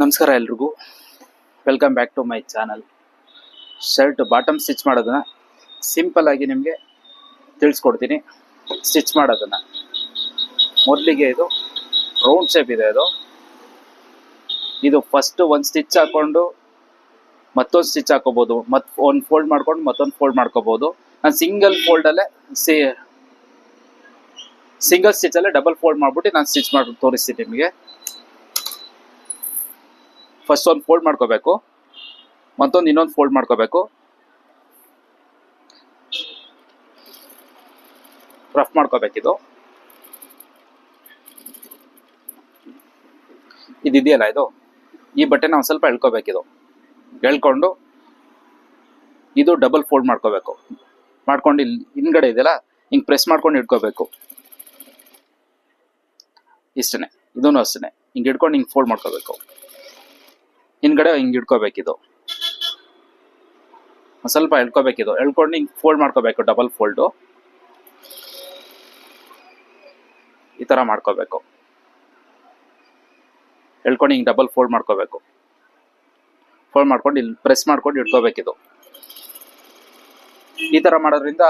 ನಮಸ್ಕಾರ ಎಲ್ರಿಗೂ. Welcome back to my channel shirt bottom stitch ಮಾಡೋದನ್ನ ಸಿಂಪಲ್ ಆಗಿ ನಿಮಗೆ ತಿಳಿಸ್ಕೊಡ್ತೀನಿ. ಸ್ಟಿಚ್ ಮಾಡೋದನ್ನ. ಮೊದಲಿಗೆ ಇದು ರೌಂಡ್ ಶೇಪ್ ಇದೆ ಇದು ಇದು ಫಸ್ಟ್ ಒಂದು ಸ್ಟಿಚ್ ಹಾಕೊಂಡು ಮತ್ತೊಂದು ಸ್ಟಿಚ್ ಹಾಕೋಬೋದು. ಮತ್ತು ಒಂದು ಫೋಲ್ಡ್ ಮಾಡ್ಕೊಂಡು ಮತ್ತೊಂದು ಫೋಲ್ಡ್ ಮಾಡ್ಕೋಬೋದು. ನಾನು ಸಿಂಗಲ್ ಫೋಲ್ಡಲ್ಲೇ ಸಿ ಸಿಂಗಲ್ ಸ್ಟಿಚಲ್ಲೇ ಡಬಲ್ ಫೋಲ್ಡ್ ಮಾಡ್ಬಿಟ್ಟು ನಾನು ಸ್ಟಿಚ್ ಮಾಡಿ ತೋರಿಸ್ತೀನಿ ನಿಮಗೆ. ಫಸ್ಟ್ ಒಂದು ಫೋಲ್ಡ್ ಮಾಡ್ಕೋಬೇಕು. ಮತ್ತೊಂದು ಇನ್ನೊಂದು ಫೋಲ್ಡ್ ಮಾಡ್ಕೋಬೇಕು. ರಫ್ ಮಾಡ್ಕೋಬೇಕಿದು. ಇದಿದೆಯಲ್ಲ ಇದು? ಈ ಬಟ್ಟೆ ನಾವು ಸ್ವಲ್ಪ ಎಳ್ಕೋಬೇಕಿದು. ಎಳ್ಕೊಂಡು ಇದು ಡಬಲ್ ಫೋಲ್ಡ್ ಮಾಡ್ಕೋಬೇಕು. ಮಾಡ್ಕೊಂಡು ಇಲ್ಲಿ ಹಿಂದ್ಗಡೆ ಇದೆಯಲ್ಲ, ಹಿಂಗೆ ಪ್ರೆಸ್ ಮಾಡ್ಕೊಂಡು ಇಟ್ಕೋಬೇಕು. ಇಷ್ಟೇ ಇದೂ ಅಷ್ಟೇ ಹಿಂಗೆ ಇಟ್ಕೊಂಡು ಹಿಂಗೆ ಫೋಲ್ಡ್ ಮಾಡ್ಕೋಬೇಕು. ಹಿಂದ್ಗಡೆ ಹಿಂಗೆ ಇಟ್ಕೋಬೇಕಿದು. ಒಂದ್ ಸ್ವಲ್ಪ ಎಳ್ಕೋಬೇಕಿದು. ಎಳ್ಕೊಂಡು ಹಿಂಗೆ ಫೋಲ್ಡ್ ಮಾಡ್ಕೋಬೇಕು ಡಬಲ್ ಫೋಲ್ಡು ಈ ಥರ ಮಾಡ್ಕೋಬೇಕು. ಎಳ್ಕೊಂಡು ಹಿಂಗೆ ಡಬಲ್ ಫೋಲ್ಡ್ ಮಾಡ್ಕೋಬೇಕು. ಫೋಲ್ಡ್ ಮಾಡ್ಕೊಂಡು ಇಲ್ಲಿ ಪ್ರೆಸ್ ಮಾಡ್ಕೊಂಡು ಇಟ್ಕೋಬೇಕಿದು. ಈ ಥರ ಮಾಡೋದ್ರಿಂದ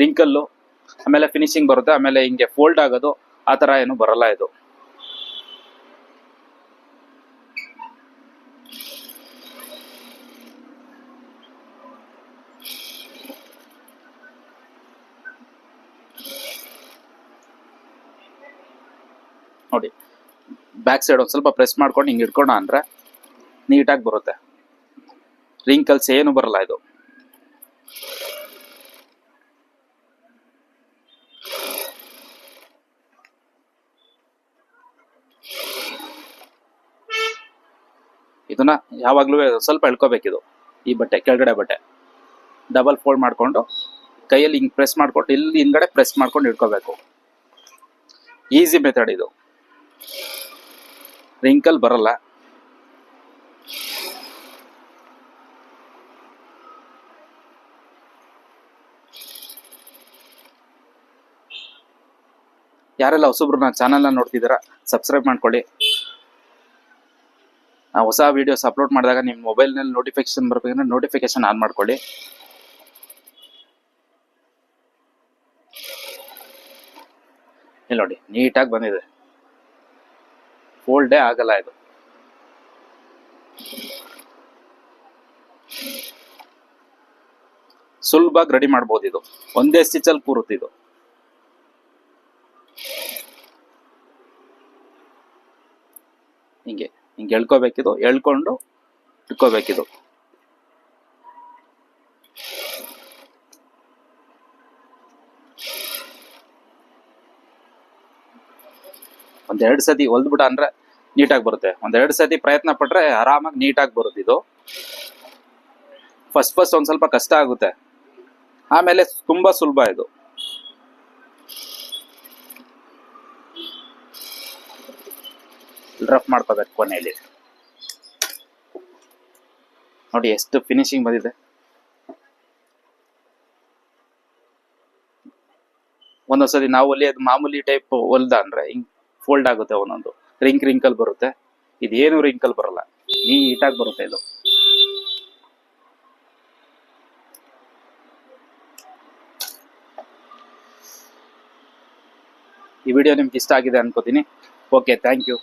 ರಿಂಕಲ್ಲು ಆಮೇಲೆ ಫಿನಿಶಿಂಗ್ ಬರುತ್ತೆ, ಆಮೇಲೆ ಹಿಂಗೆ ಫೋಲ್ಡ್ ಆಗೋದು, ಆ ಥರ ಏನು ಬರಲ್ಲ ಇದು. ನೋಡಿ ಬ್ಯಾಕ್ ಸೈಡ್ ಒಂದು ಸ್ವಲ್ಪ ಪ್ರೆಸ್ ಮಾಡ್ಕೊಂಡು ಹಿಂಗೆ ಇಟ್ಕೊಂಡು ಅಂದರೆ ನೀಟಾಗಿ ಬರುತ್ತೆ. ರಿಂಕಲ್ಸ್ ಏನು ಬರಲ್ಲ ಇದು. ಇದನ್ನ ಯಾವಾಗ್ಲೂ ಸ್ವಲ್ಪ ಎಳ್ಕೋಬೇಕಿದು, ಈ ಬಟ್ಟೆ, ಕೆಳಗಡೆ ಬಟ್ಟೆ. ಡಬಲ್ ಫೋಲ್ಡ್ ಮಾಡ್ಕೊಂಡು ಕೈಯಲ್ಲಿ ಹಿಂಗೆ ಪ್ರೆಸ್ ಮಾಡ್ಕೊಂಡು, ಇಲ್ಲಿ ಹಿಂಗಡೆ ಪ್ರೆಸ್ ಮಾಡ್ಕೊಂಡು ಇಟ್ಕೋಬೇಕು. ಈಸಿ ಮೆಥಡ್ ಇದು. ರಿಂಕಲ್ ಬರಲ್ಲ. ಯಾರೆಲ್ಲ ಹೊಸಬ್ರು ನನ್ನ ಚಾನಲ್ನ ನೋಡ್ತಿದ್ದೀರಾ ಸಬ್ಸ್ಕ್ರೈಬ್ ಮಾಡ್ಕೊಳ್ಳಿ. ನಾವು ಹೊಸ ವೀಡಿಯೋಸ್ ಅಪ್ಲೋಡ್ ಮಾಡಿದಾಗ ನಿಮ್ಮ ಮೊಬೈಲ್ನಲ್ಲಿ ನೋಟಿಫಿಕೇಶನ್ ಬರಬೇಕಂದ್ರೆ ನೋಟಿಫಿಕೇಶನ್ ಆನ್ ಮಾಡ್ಕೊಳ್ಳಿ. ಇಲ್ಲಿ ನೋಡಿ ನೀಟಾಗಿ ಬಂದಿದೆ. ಫೋಲ್ಡೇ ಆಗಲ್ಲ ಇದು. ಸುಲಭವಾಗಿ ರೆಡಿ ಮಾಡ್ಬೋದು ಇದು. ಒಂದೇ ಸ್ಟಿಚಲ್ಲಿ ಕೂರುತ್ತೆ ಇದು. ಹಿಂಗೆ ಹಿಂಗೆ ಎಳ್ಕೋಬೇಕಿದು. ಎಳ್ಕೊಂಡು ಇಟ್ಕೋಬೇಕಿದು. ಒಂದೆರಡು ಸತಿ ಹೊಲ್ದ್ಬಿಟ್ಟ ಅಂದ್ರೆ ನೀಟಾಗಿ ಬರುತ್ತೆ. ಒಂದೆರಡು ಸತಿ ಪ್ರಯತ್ನ ಪಟ್ರೆ ಆರಾಮಾಗಿ ನೀಟಾಗಿ ಬರುತ್ತೆ ಇದು. ಫಸ್ಟ್ ಫಸ್ಟ್ ಒಂದ್ ಸ್ವಲ್ಪ ಕಷ್ಟ ಆಗುತ್ತೆ. ಆಮೇಲೆ ತುಂಬಾ ಸುಲಭ ಇದು. ರಫ್ ಮಾಡ್ಕೋಬೇಕು ಕೊನೆಯಲ್ಲಿ. ನೋಡಿ ಎಷ್ಟು ಫಿನಿಶಿಂಗ್ ಬಂದಿದೆ. ಒಂದೊಂದ್ಸತಿ ನಾವು ಹೊಲಿಯೋದು ಮಾಮೂಲಿ ಟೈಪ್ ಹೊಲ್ದ ಅಂದ್ರೆ ಹಿಂಗ್ ಫೋಲ್ಡ್ ಆಗುತ್ತೆ ಒಂದೊಂದು. ರಿಂಕ್ ರಿಂಕಲ್ ಬರುತ್ತೆ. ಇದೇನು ರಿಂಕಲ್ ಬರಲ್ಲ. ನೀಟಾಗಿ ಬರುತ್ತೆ ಇದು. ಈ ವಿಡಿಯೋ ನಿಮ್ಗೆ ಇಷ್ಟ ಆಗಿದೆ ಅನ್ಕೋತೀನಿ. Okay thank you